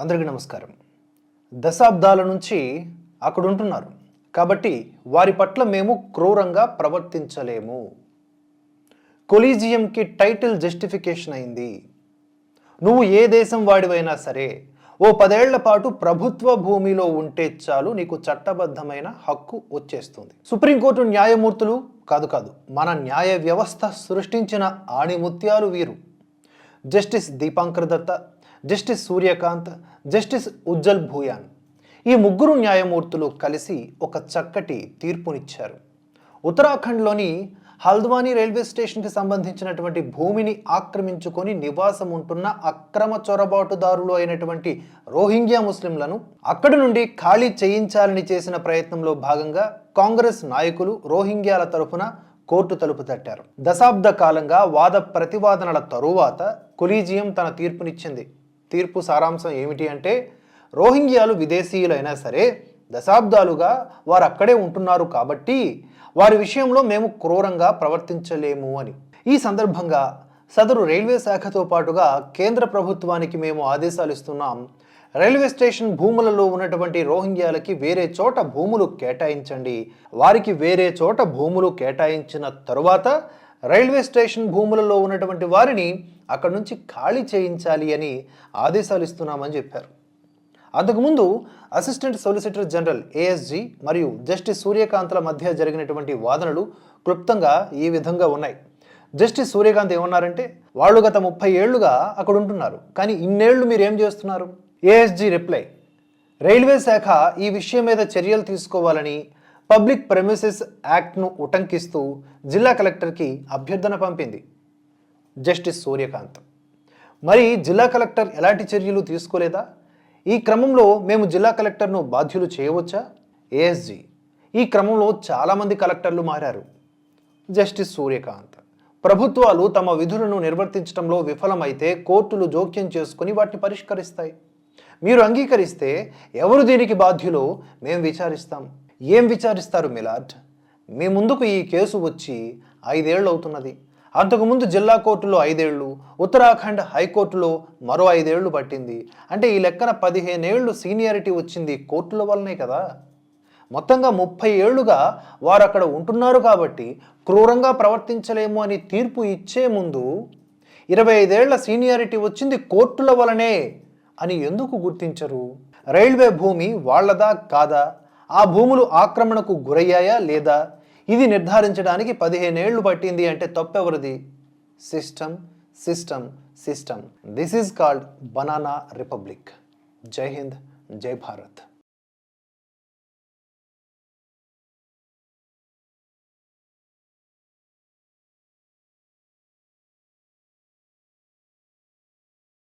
అందరికీ నమస్కారం. దశాబ్దాల నుంచి అక్కడ ఉంటున్నారు కాబట్టి వారి పట్ల మేము క్రూరంగా ప్రవర్తించలేము. కొలీజియంకి టైటిల్ జస్టిఫికేషన్ అయింది. నువ్వు ఏ దేశం వాడివైనా సరే ఓ పదేళ్ళ పాటు ప్రభుత్వ భూమిలో ఉంటే చాలు నీకు చట్టబద్ధమైన హక్కు వచ్చేస్తుంది. సుప్రీంకోర్టు న్యాయమూర్తులు కాదు కాదు మన న్యాయ వ్యవస్థ సృష్టించిన ఆణిముత్యాలు వీరు. Justice Dipankar Datta justice Suryakant justice Ujjal Bhuyan ఈ ముగ్గురు న్యాయమూర్తులు కలిసి ఒక చక్కటి తీర్పునిచ్చారు. ఉత్తరాఖండ్లోని హల్ద్వానీ రైల్వే స్టేషన్కి సంబంధించినటువంటి భూమిని ఆక్రమించుకొని నివాసం ఉంటున్న అక్రమ చొరబాటుదారులు అయినటువంటి రోహింగ్యా ముస్లింలను అక్కడి నుండి ఖాళీ చేయించాలని చేసిన ప్రయత్నంలో భాగంగా కాంగ్రెస్ నాయకులు రోహింగ్యాల తరఫున కోర్టు తలుపు తట్టారు. దశాబ్ద కాలంగా వాద ప్రతివాదనల తరువాత కొలీజియం తన తీర్పునిచ్చింది. తీర్పు సారాంశం ఏమిటి అంటే రోహింగ్యాలు విదేశీయులైనా సరే దశాబ్దాలుగా వారు అక్కడే ఉంటున్నారు కాబట్టి వారి విషయంలో మేము క్రూరంగా ప్రవర్తించలేము అని. ఈ సందర్భంగా సదరు రైల్వే శాఖతో పాటుగా కేంద్ర ప్రభుత్వానికి మేము ఆదేశాలు ఇస్తున్నాం. రైల్వే స్టేషన్ భూములలో ఉన్నటువంటి రోహింగ్యాలకి వేరే చోట భూములు కేటాయించండి. వారికి వేరే చోట భూములు కేటాయించిన తరువాత రైల్వే స్టేషన్ భూములలో ఉన్నటువంటి వారిని అక్కడి నుంచి ఖాళీ చేయించాలి అని ఆదేశాలు ఇస్తున్నామని చెప్పారు. అంతకుముందు అసిస్టెంట్ సొలిసిటర్ జనరల్ ఏఎస్జీ మరియు జస్టిస్ సూర్యకాంత్ల మధ్య జరిగినటువంటి వాదనలు క్లుప్తంగా ఈ విధంగా ఉన్నాయి. జస్టిస్ సూర్యకాంత్ ఏమన్నారంటే వాళ్ళు గత ముప్పై ఏళ్ళుగా అక్కడ ఉంటున్నారు. కానీ ఇన్నేళ్ళు మీరు ఏం చేస్తున్నారు? ఏఎస్జీ రిప్లై రైల్వే శాఖ ఈ విషయం మీద చర్యలు తీసుకోవాలని పబ్లిక్ ప్రెమిసెస్ యాక్ట్ను ఉటంకిస్తూ జిల్లా కలెక్టర్కి అభ్యర్థన పంపింది జస్టిస్ సూర్యకాంత్. మరి జిల్లా కలెక్టర్ ఎలాంటి చర్యలు తీసుకోలేదా? ఈ క్రమంలో మేము జిల్లా కలెక్టర్ను బాధ్యులు చేయవచ్చా? ఏఎస్జీ. ఈ క్రమంలో చాలామంది కలెక్టర్లు మారారు. జస్టిస్ సూర్యకాంత్. ప్రభుత్వాలు తమ విధులను నిర్వర్తించడంలో విఫలమైతే కోర్టులు జోక్యం చేసుకుని వాటిని పరిష్కరిస్తాయి. మీరు అంగీకరిస్తే ఎవరు దీనికి బాధ్యులో? మేము విచారిస్తాం. ఏం విచారిస్తారు మిలాడ్ మీ ముందుకు ఈ కేసు వచ్చి ఐదేళ్ళు అవుతున్నది. అంతకుముందు జిల్లా కోర్టులో ఐదేళ్ళు ఉత్తరాఖండ్ హైకోర్టులో మరో ఐదేళ్ళు పట్టింది. అంటే ఈ లెక్కన పదిహేనేళ్ళు సీనియారిటీ వచ్చింది కోర్టుల వల్లనే కదా. మొత్తంగా ముప్పై ఏళ్ళుగా వారు అక్కడ ఉంటున్నారు కాబట్టి క్రూరంగా ప్రవర్తించలేము అని తీర్పు ఇచ్చే ముందు ఇరవై ఐదేళ్ళ సీనియారిటీ వచ్చింది కోర్టుల వలనే అని ఎందుకు గుర్తించరు? రైల్వే భూమి వాళ్ళదా కాదా? ఆ భూములు ఆక్రమణకు గురయ్యాయా లేదా? ఇది నిర్ధారించడానికి పదిహేనేళ్ళు పట్టింది అంటే తప్పెవరిది? System system system. This is called banana republic Jai Hind Jai Bharat.